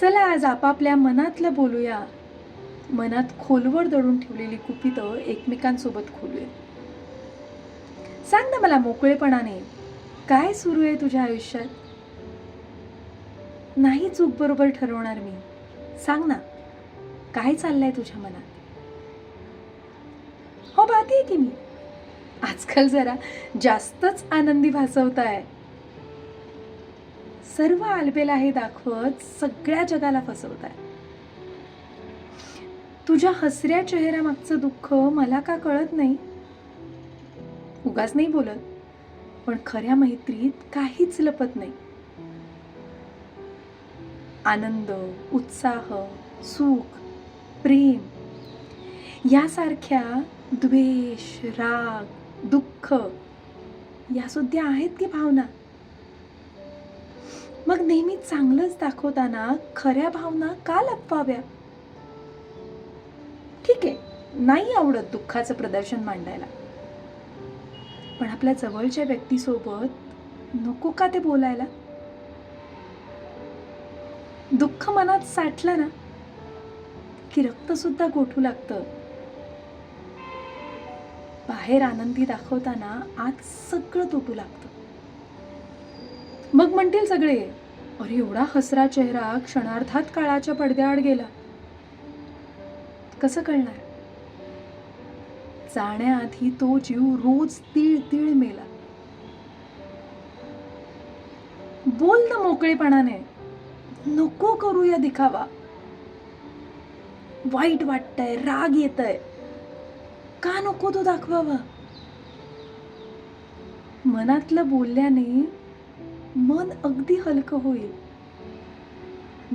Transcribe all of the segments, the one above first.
चला आज आपापल्या मनातलं बोलूया. मनात खोलवर दडून ठेवलेली कुपितं एकमेकांसोबत खोलूया. सांग ना मला मोकळेपणाने काय सुरू आहे तुझ्या आयुष्यात? नाही चूक बरोबर ठरवणार मी. सांग ना काय चाललंय तुझ्या मनात? हो पाहते की मी? आजकाल जरा जास्तच आनंदी भासवताय. सर्व आलबेला हे दाखवत सगळ्या जगाला फसवत आहे तुझ्या हसऱ्या चेहऱ्यामागचं दुःख मला का कळत नाही? उगाच नाही बोलत पण खऱ्या मैत्रीत काहीच लपत नाही. आनंद उत्साह सुख प्रेम यासारख्या द्वेष राग दुःख या सुद्धा आहेत की भावना? मग नेहमी चांगलंच दाखवताना खऱ्या भावना का लपवाव्या? ठीक आहे नाही आवडत दुःखाचं प्रदर्शन मांडायला. पण आपल्या जवळच्या व्यक्तीसोबत नको का ते बोलायला? दुःख मनात साठलं ना की रक्त सुद्धा गोठू लागतं. बाहेर आनंदी दाखवताना आज सगळं तुटू लागतं. मग म्हणतील सगळे अरे एवढा हसरा चेहरा क्षणार्थात काळाच्या पडद्याआड गेला. कसं कळणार? जाण्याआधी तो जीव रोज तीळ तीळ मेला. बोल ना मोकळेपणाने नको करूया दिखावा. वाईट वाटतंय राग येतय. का नको तो दाखवावा? मनातलं बोलल्याने मन अगदी हलकं होईल.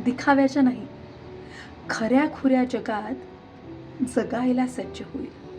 दिखाव्याच्या नाही खऱ्या खुऱ्या जगात जगायला सज्ज होईल.